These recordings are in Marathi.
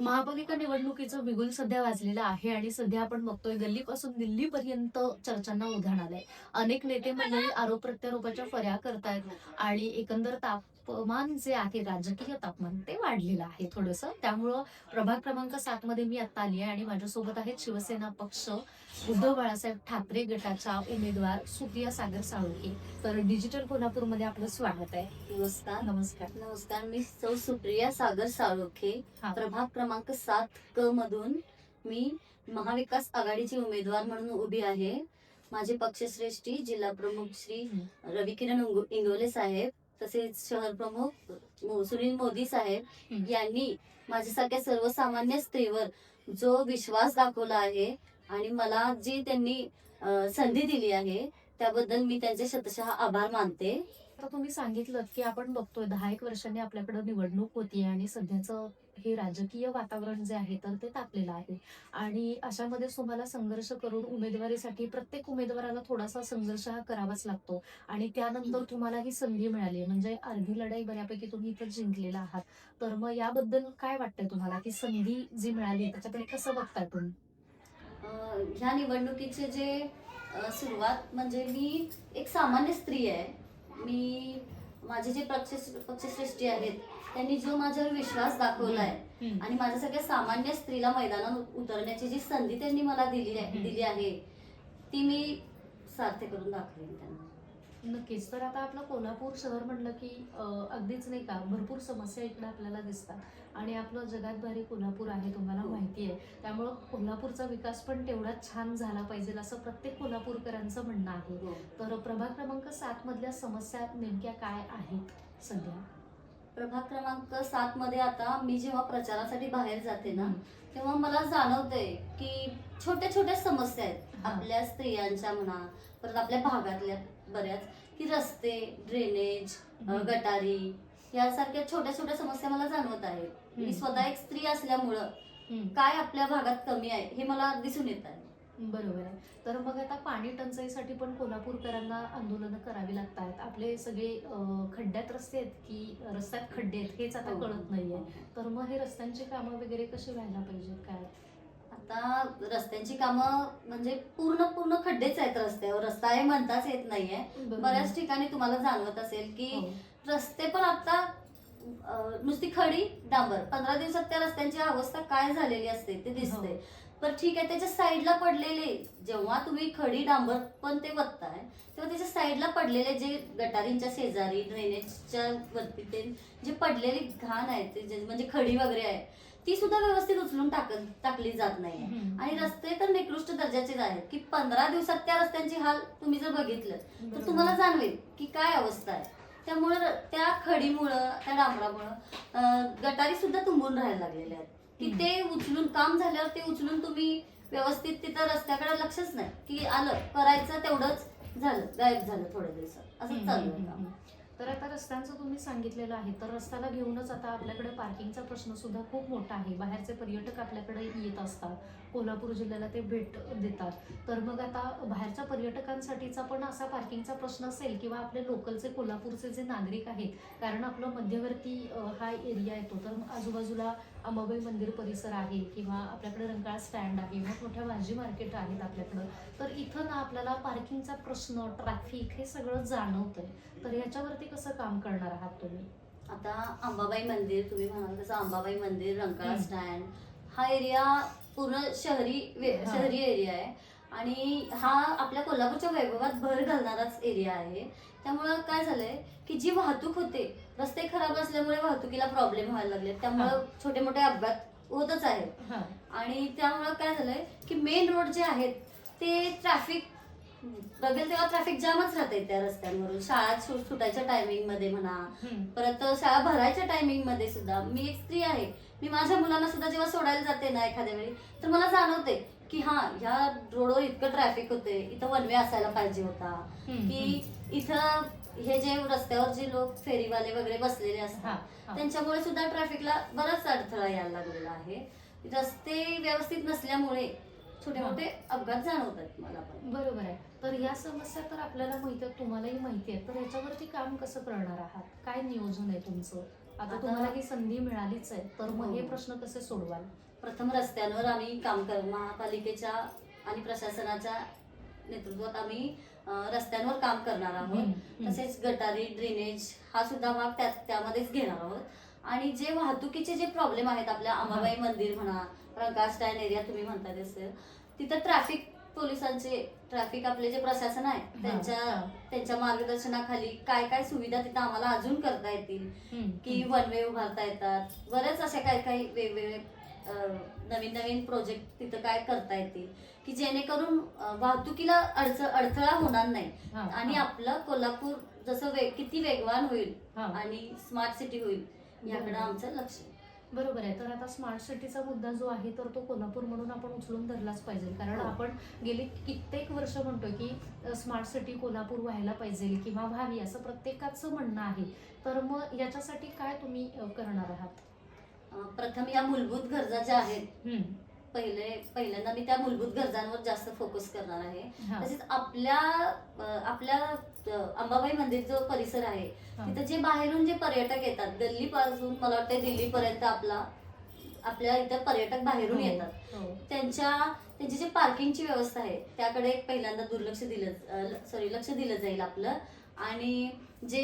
महापालिका निवडणुकीचं बिगुल सध्या वाजलेलं आहे आणि सध्या आपण बघतोय गल्लीपासून दिल्लीपर्यंत चर्चांना उधाण आलंय. अनेक नेते मंडळी आरोप प्रत्यारोपाच्या फर्या करतायत आणि एकंदर ताप तापमान जे आहे राजकीय तापमान ते वाढलेलं आहे थोडस. त्यामुळं प्रभाग क्रमांक सात मध्ये मी आता आली आहे आणि माझ्यासोबत आहेत शिवसेना पक्ष उद्धव बाळासाहेब ठाकरे गटाच्या उमेदवार सुप्रिया सागर साळुंके तर डिजिटल कोल्हापूरमध्ये आपलं स्वागत आहे. नमस्कार. नमस्कार. नमस्कार मी सौ सुप्रिया सागर साळोखे. प्रभाग क्रमांक सात क मधून मी महाविकास आघाडीची उमेदवार म्हणून उभी आहे. माझे पक्षश्रेष्ठी जिल्हा प्रमुख श्री रविकिरण इंगो- इंगोले साहेब. तसेच शहर प्रमुख सुनील मोदी साहेब. यांनी माझ्यासारख्या सर्वसामान्य स्त्रीवर जो विश्वास दाखवला आहे आणि मला जी त्यांनी संधी दिली आहे त्याबद्दल मी त्यांचे शतशः आभार मानते आता तुम्ही सांगितलं की आपण बघतोय दहा एक वर्षांनी आपल्याकडे निवडणूक होती आणि सध्याचं हे राजकीय वातावरण जे आहे तर ते तापलेलं आहे. आणि अशामध्ये तुम्हाला संघर्ष करून उमेदवारीसाठी प्रत्येक उमेदवाराला थोडासा संघर्ष हा करावाच लागतो. आणि त्यानंतर तुम्हाला ही संधी मिळाली. आहे. म्हणजे अर्धी लढाई बऱ्यापैकी तुम्ही इथं जिंकलेला आहात. तर मग याबद्दल काय वाटतंय तुम्हाला? की संधी जी मिळाली त्याच्याकडे कसं बघताय तुम्ही? ह्या निवडणुकीचे जे सुरुवात म्हणजे मी एक सामान्य स्त्री आहे. मी माझे जे पक्ष पक्षश्रेष्ठी आहेत त्यांनी जो माझ्यावर विश्वास दाखवला आहे आणि माझ्यासारख्या सामान्य स्त्रीला मैदानात उतरण्याची जी संधी त्यांनी मला दिली. दिली आहे ती मी सार्थ करून दाखवेन नक्कीच. तर आता आपलं कोल्हापूर शहर म्हणलं की अगदीच नाही का भरपूर समस्या इकडे आपल्याला दिसतात. आणि आपलं जगात भारी कोल्हापूर आहे तुम्हाला हो. माहिती आहे. त्यामुळं कोल्हापूरचा विकास पण तेवढाच छान झाला पाहिजे असं प्रत्येक कोल्हापूरकरांचं म्हणणं आहे. तर प्रभाग क्रमांक सात मधल्या समस्या नेमक्या काय आहेत सध्या? प्रभाग क्रमांक सात मध्ये आता मी जेव्हा प्रचारासाठी बाहेर जाते ना तेव्हा मला जाणवतंय की छोट्या छोट्या समस्या आहेत. हा. आपल्या स्त्रियांच्या म्हणा परत आपल्या भागातल्या बऱ्याच की रस्ते ड्रेनेज. गटारी यासारख्या छोट्या छोट्या समस्या मला जाणवत आहेत. मी. स्वतः एक स्त्री असल्यामुळं. काय आपल्या भागात कमी आहे हे मला दिसून येत आहे. बरोबर आहे. तर मग आता पाणी टंचाईसाठी पण कोल्हापूरकरांना आंदोलनं करावी लागत आहेत आपले सगळे खड्ड्यात रस्ते आहेत की रस्त्यात खड्डे आहेत हेच आता कळत नाहीये. तर मग हे रस्त्यांची कामं वगैरे कशी व्हायला पाहिजेत? काय? आता रस्त्यांची कामं म्हणजे पूर्ण पूर्ण खड्डेच आहेत रस्त्यावर रस्ता आहे म्हणताच येत नाहीये. बऱ्याच ठिकाणी तुम्हाला जाणवत असेल की हो. रस्ते पण आता नुसती खडी डांबर पंधरा दिवसात त्या रस्त्यांची अवस्था काय झालेली असते ते दिसते हो. पण ठीक आहे त्याच्या साईडला पडलेले जेव्हा तुम्ही खडी डांबर पण ते वत्ताय तेव्हा त्याच्या साईडला पडलेले जे गटारींच्या शेजारी ड्रेनेजच्या वरती ते जे पडलेली घाण आहे ते म्हणजे खडी वगैरे आहे ती सुद्धा व्यवस्थित उचलून टाक टाकली जात नाही. आणि रस्ते तर निकृष्ट दर्जाचेच आहेत की पंधरा दिवसात त्या रस्त्यांची हाल तुम्ही जर बघितलं तर. तुम्हाला जाणवेल की काय अवस्था आहे त्यामुळं त्या खडीमुळं त्या डांबरामुळं गटारी सुद्धा तुंबून राहायला लागलेल्या आहेत की. ते उचलून काम झाल्यावर ते उचलून तुम्ही व्यवस्थित तिथं रस्त्याकडे लक्षच नाही की आलं करायचं तेवढंच झालं गायब झालं थोड्या दिवसात असं चालू आहे. तर आता रस्त्यांचं तुम्ही सांगितलेलं आहे तर रस्त्याला घेऊनच आता आपल्याकडे पार्किंगचा प्रश्न सुद्धा खूप मोठा आहे. बाहेरचे पर्यटक आपल्याकडे येत असतात. कोल्हापूर जिल्ह्याला ते भेट देतात. तर मग आता बाहेरच्या पर्यटकांसाठीचा पण असा पार्किंगचा प्रश्न असेल किंवा आपले लोकलचे कोल्हापूरचे जे नागरिक आहेत कारण आपलं मध्यवर्ती हा एरिया येतो. तर आजूबाजूला अंबाबाई मंदिर परिसर आहे किंवा आपल्याकडे रंकाळा स्टँड आहे मोठमोठ्या भाजी मार्केट आहेत आपल्याकडं तर इथं ना आपल्याला पार्किंगचा प्रश्न ट्रॅफिक हे सगळं जाणवतंय तर ह्याच्यावरती कसं काम करणार आहात तुम्ही आता अंबाबाई मंदिर तुम्ही म्हणाल तसं अंबाबाई मंदिर रंकाळा. स्टँड हा एरिया पूर्ण शहरी. शहरी एरिया आहे आणि हा आपल्या कोल्हापूरच्या वैभवात भर घालणाराच एरिया आहे त्यामुळं काय झालंय की जी वाहतूक होते रस्ते खराब असल्यामुळे वाहतुकीला प्रॉब्लेम व्हायला लागले. त्यामुळं छोटे मोठे अपघात होतच आहेत. आणि त्यामुळं काय झालंय की मेन रोड जे आहेत ते ट्रॅफिक बघेल तेव्हा ट्रॅफिक जामच राहते त्या रस्त्यांवरून. शाळा सु- सुटायच्या टायमिंगमध्ये म्हणा परत शाळा भरायच्या टायमिंगमध्ये सुद्धा. मी एक स्त्री आहे. मी माझ्या मुलांना सुद्धा जेव्हा सोडायला जाते ना एखाद्या वेळी तर मला जाणवते की हा ह्या रोडवर इतकं ट्रॅफिक होते इथं वन वे असायला पाहिजे होता. की इथं हे जे रस्त्यावर जे लोक फेरीवाले वगैरे बसलेले असतात त्यांच्यामुळे सुद्धा ट्रॅफिकला बराच अडथळा यायला लागलेला आहे. रस्ते व्यवस्थित नसल्यामुळे छोटे. मोठे अपघात जाणवतात मला पण. बरोबर आहे. तर या समस्या तर आपल्याला माहिती आहेत तुम्हालाही माहिती आहे तर ह्याच्यावरती काम कसं करणार आहात? काय नियोजन आहे तुमचं? आता तुम्हाला ही संधी मिळालीच आहे तर मग हे हो. प्रश्न कसे सोडवाल प्रथम रस्त्यांवर आम्ही काम कर महापालिकेच्या आणि प्रशासनाच्या नेतृत्वात आम्ही रस्त्यांवर काम करणार आहोत. तसेच गटारी ड्रेनेज हा सुद्धा भाग त्या त्यामध्येच घेणार आहोत आणि जे वाहतुकीचे जे प्रॉब्लेम आहेत आपल्या अंबाबाई मंदिर म्हणा रंकाळ स्टँड एरिया तुम्ही म्हणता तसं तिथं ट्रॅफिक पोलिसांचे ट्रॅफिक आपले जे प्रशासन आहे त्यांच्या. त्यांच्या मार्गदर्शनाखाली काय काय सुविधा तिथं आम्हाला अजून करता येतील. की वन वे उभारता येतात बरेच असे काही काही वेगवेगळे नवीन नवीन प्रोजेक्ट तिथं काय करता येतील की जेणेकरून वाहतुकीला अडच अडथळा होणार नाही आणि. आपलं कोल्हापूर जसं वे किती वेगवान होईल. आणि स्मार्ट सिटी होईल याकडे. आमचं लक्ष आहे. बरोबर आहे तर आता स्मार्ट सिटीचा मुद्दा जो आहे तर तो कोल्हापूर म्हणून आपण उचलून धरलाच पाहिजे कारण हो. आपण गेली कित्येक वर्ष म्हणतोय की स्मार्ट सिटी कोल्हापूर व्हायला पाहिजे किंवा व्हावी असं प्रत्येकाचं म्हणणं आहे तर मग याच्यासाठी काय तुम्ही करणार आहात प्रथम या मूलभूत गरजा ज्या आहेत. पहिले पहिल्यांदा मी त्या मूलभूत गरजांवर जास्त फोकस करणार आहे. तसेच आपल्या आपल्या अंबाबाई मंदिर जो परिसर आहे. तिथं जे बाहेरून जे पर्यटक येतात गल्लीपासून मला वाटतं दिल्लीपर्यंत आपला आपल्या इथं पर्यटक बाहेरून हो, येतात हो. त्यांच्या त्यांची जी पार्किंगची व्यवस्था आहे त्याकडे एक पहिल्यांदा दुर्लक्ष दिलं सॉरी लक्ष दिलं जाईल आपलं आणि जे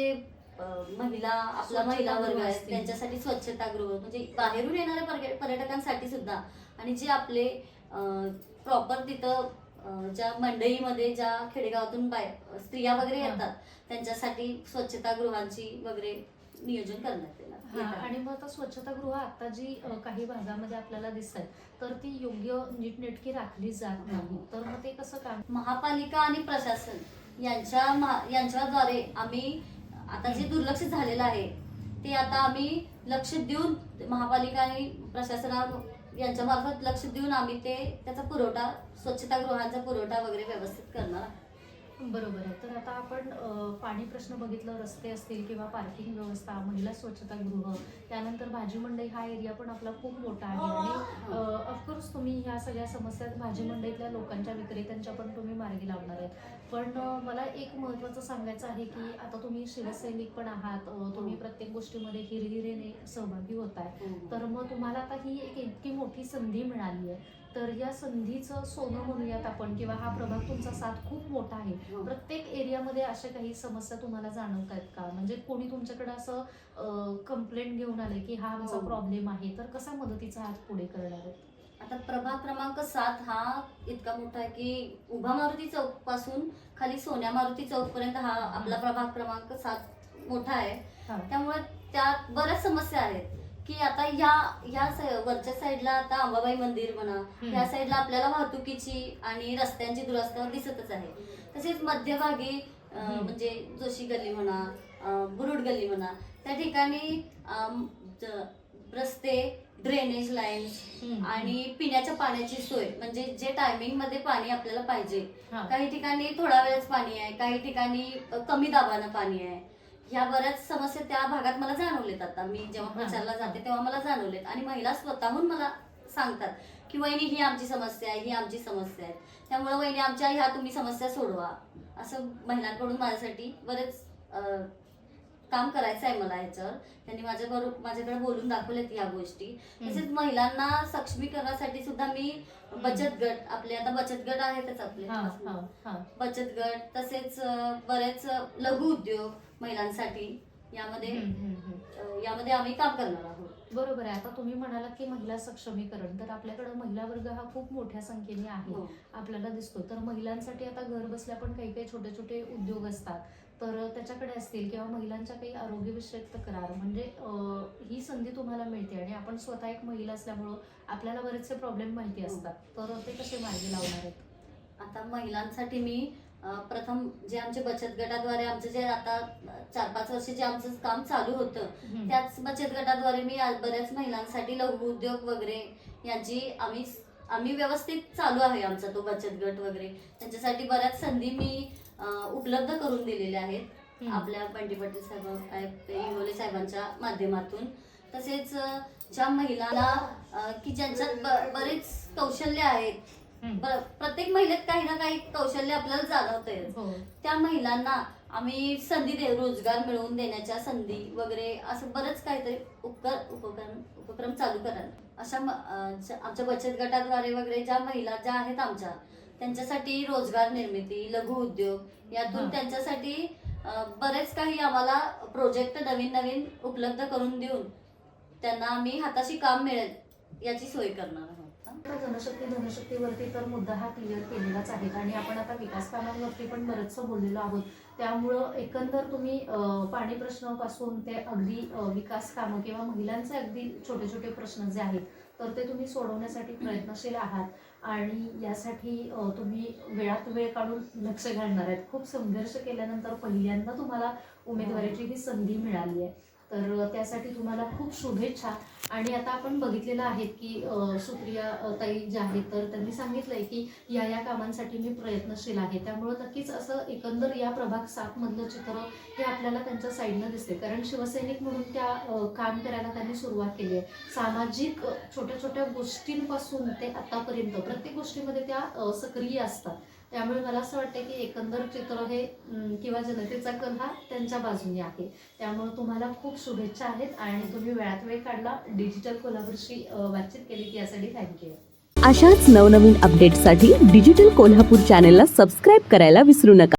महिला आपला महिला वर्ग आहे. त्यांच्यासाठी स्वच्छतागृह म्हणजे बाहेरून येणाऱ्या पर्य- पर्यटकांसाठी सुद्धा आणि जे आपले प्रॉपर तिथं ज्या मंडईमध्ये ज्या खेडेगावातून बाय स्त्रिया वगैरे. येतात त्यांच्यासाठी स्वच्छतागृहांची वगैरे नियोजन करण्यात येणार येत आहे. आणि मग आता स्वच्छतागृह आता जी काही भागामध्ये आपल्याला दिसत आहेत तर ती योग्य नीटनेटकी राखली जात नाही तर मग ते कसं काम महापालिका आणि प्रशासन यांच्या यांच्याद्वारे आम्ही आता जे दुर्लक्ष झालेलं आहे ते आता आम्ही लक्ष देऊन महापालिका आणि प्रशासना यांच्यामार्फत लक्ष देऊन आम्ही ते त्याचा पुरवठा स्वच्छतागृहांचा पुरवठा वगैरे व्यवस्थित करणार आहे. बरोबर आहे. तर आता आपण पाणी प्रश्न बघितलं रस्ते असतील किंवा पार्किंग व्यवस्था महिला स्वच्छतागृह त्यानंतर भाजी मंडई हा एरिया पण आपला खूप मोठा आहे. आणि ऑफकोर्स तुम्ही ह्या सगळ्या समस्या भाजी मंडईतल्या लोकांच्या विक्रेत्यांच्या पण तुम्ही मार्गी लावणार आहेत. पण मला एक महत्त्वाचं सांगायचं आहे की आता तुम्ही शिवसैनिक पण आहात तुम्ही प्रत्येक गोष्टीमध्ये हिरहिरेने सहभागी होत आहे तर मग तुम्हाला आता ही एक इतकी मोठी संधी मिळाली आहे. तर या संधीचं सोनं म्हणूयात आपण किंवा हा प्रभाग तुमचा साथ खूप मोठा आहे हो. प्रत्येक एरियामध्ये अशा काही समस्या तुम्हाला जाणवत आहेत का म्हणजे कोणी तुमच्याकडे असं कंप्लेंट घेऊन आले की हा हो. प्रॉब्लेम आहे तर कसा मदतीचा हात पुढे करणार आहे आता प्रभाग क्रमांक सात हा इतका मोठा आहे की उभा मारुती चौकपासून खाली सोन्या मारुती चौक पर्यंत हा आपला प्रभाग क्रमांक सात मोठा आहे हा. त्यामुळे त्यात बऱ्याच समस्या आहेत की आता ह्या ह्या वरच्या साईडला आता अंबाबाई मंदिर म्हणा ह्या साईडला आपल्याला वाहतुकीची आणि रस्त्यांची दुरस्ता दिसतच आहे तसेच मध्यभागी. म्हणजे जोशी गल्ली म्हणा बुरुड गल्ली म्हणा त्या ठिकाणी रस्ते ड्रेनेज लाईन्स हम्म. आणि पिण्याच्या पाण्याची सोय म्हणजे जे टायमिंगमध्ये पाणी आपल्याला पाहिजे. काही ठिकाणी थोडा वेळच पाणी आहे काही ठिकाणी कमी दाबानं पाणी आहे ह्या बऱ्याच समस्या त्या भागात मला जाणवलेत आता. मी जेव्हा. प्रचारला जाते तेव्हा मला जाणवलेत. आणि महिला स्वतःहून मला सांगतात की वहिनी ही आमची समस्या आहे ही आमची समस्या आहे. त्यामुळे वहिनी आमच्या ह्या तुम्ही समस्या सोडवा. असं महिलांकडून माझ्यासाठी बरेच काम करायचं आहे मला ह्याच्यावर. त्यांनी माझ्या बरोबर माझ्याकडे बोलून दाखवलेत या गोष्टी. तसेच महिलांना सक्षमीकरणासाठी सुद्धा मी बचत गट आपले आता बचत गट आहेतच आपले. बचत गट तसेच बरेच लघु उद्योग महिलांसाठी यामध्ये यामध्ये आम्ही काम करणार आहोत. बरोबर आहे. आता तुम्ही म्हणालात की महिला सक्षमीकरण तर आपल्याकडे महिला वर्ग हा खूप मोठ्या संख्येने आहे हो. आपल्याला दिसतो. तर महिलांसाठी आता घर बसल्या पण काही काही छोटे छोटे उद्योग असतात. तर त्याच्याकडे असतील किंवा महिलांच्या काही आरोग्यविषयक तक्रार म्हणजे ही संधी तुम्हाला मिळते आणि आपण स्वतः एक महिला असल्यामुळं आपल्याला बरेचसे प्रॉब्लेम माहिती हो. असतात तर ते कसे मार्गी लावणार आहेत आता महिलांसाठी मी प्रथम जे आमचे बचत गटाद्वारे आमचं जे आता चार पाच वर्ष जे आमचं काम चालू होतं. त्याच बचत गटाद्वारे मी बऱ्याच महिलांसाठी लघु उद्योग वगैरे यांची आम्ही आम्ही व्यवस्थित चालू आहे आमचा तो बचत गट वगैरे त्यांच्यासाठी बऱ्याच संधी मी उपलब्ध करून दिलेल्या आहेत. आपल्या बंटी पाटील साहेब इंगोले साहेबांच्या माध्यमातून. तसेच ज्या महिलांना अ, की ज्यांच्यात बरेच कौशल्य आहेत प्रत्येक महिलेत काही ना काही कौशल्य आपल्याला जाणवतंय. हो. त्या महिलांना आम्ही संधी दे रोजगार मिळवून देण्याच्या संधी वगैरे असं बरंच काहीतरी उपकर उपक्रम उपक्रम चालू करा अशा आमच्या बचत गटाद्वारे वगैरे ज्या महिला ज्या आहेत आमच्या त्यांच्यासाठी रोजगार निर्मिती लघु उद्योग यातून. त्यांच्यासाठी बरेच काही आम्हाला प्रोजेक्ट नवीन नवीन उपलब्ध करून देऊन त्यांना आम्ही हाताशी काम मिळेल याची सोय करणार आहोत. जनशक्ती धनशक्तीवरती तर मुद्दा हा क्लिअर केलेलाच आहे. आणि आपण आता विकास कामांवरती पण बरंचसं बोललेलो आहोत. त्यामुळं एकंदर तुम्ही पाणी प्रश्नापासून ते अगदी विकास कामं किंवा महिलांचे अगदी छोटे छोटे प्रश्न जे आहेत तर ते तुम्ही सोडवण्यासाठी प्रयत्नशील आहात. आणि यासाठी तुम्ही वेळात वेळ काढून लक्ष घालणार आहेत. खूप संघर्ष केल्यानंतर पहिल्यांदा तुम्हाला उमेदवारीची ही संधी मिळाली आहे. तर त्यासाठी तुम्हाला खूप शुभेच्छा. आणि आता आपण बघितलेलं आहे की सुप्रिया ताई ज्या आहेत तर त्यांनी सांगितलंय की या या कामांसाठी मी प्रयत्नशील आहे. त्यामुळं नक्कीच असं एकंदर या प्रभाग सातमधलं चित्र हे आपल्याला त्यांच्या साईडनं दिसते कारण शिवसैनिक म्हणून त्या काम करायला त्यांनी सुरुवात केली आहे. सामाजिक छोट्या छोट्या गोष्टींपासून ते आतापर्यंत प्रत्येक गोष्टीमध्ये त्या सक्रिय असतात. त्यामुळे मला असं वाटतं की एकंदर चित्र हे किंवा जनतेचा कल हा त्यांच्या बाजूने आहे. त्यामुळे तुम्हाला खूप शुभेच्छा आहेत आणि तुम्ही वेळात वेळ काढला. डिजिटल कोल्हापूरशी बातचीत केली यासाठी थँक्यू अशाच नवनवीन अपडेट्ससाठी डिजिटल कोल्हापूर चॅनेलला सबस्क्राईब करायला विसरू नका.